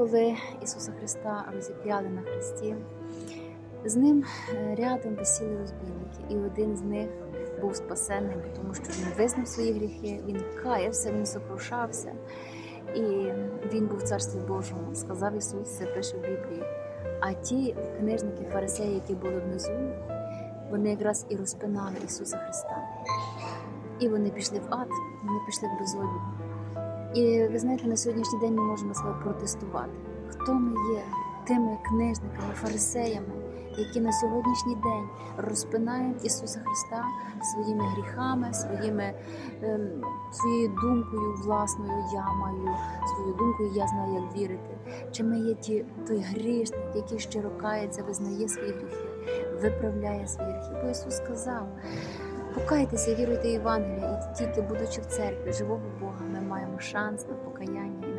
коли Ісуса Христа розіп'яли на хресті, з ним е, рядом висіли розбійники, і один з них був спасенний, бо тому що він визнав свої гріхи, він каявся, він сокрушався, і він був в царстві Божому. Сказав Ісус, це пише в Біблії. А ті книжники, фарисеї, які були внизу, вони якраз і розпинали Ісуса Христа. І вони пішли в ад, вони пішли в безодню. І ви знаєте, на сьогоднішній день ми можемо себе протестувати. Хто ми є тими книжниками, фарисеями, які на сьогоднішній день розпинають Ісуса Христа своїми гріхами, своїми, ем, своєю думкою власною, я маю свою думку, і я знаю, як вірити. Чи ми є ті, той грішник, який щиро кається, визнає свої гріхи, виправляє свої гріхи? Бо Ісус сказав. Покайтеся, віруйте Євангелія, і тільки будучи в церкві живого Бога, ми маємо шанс на покаяння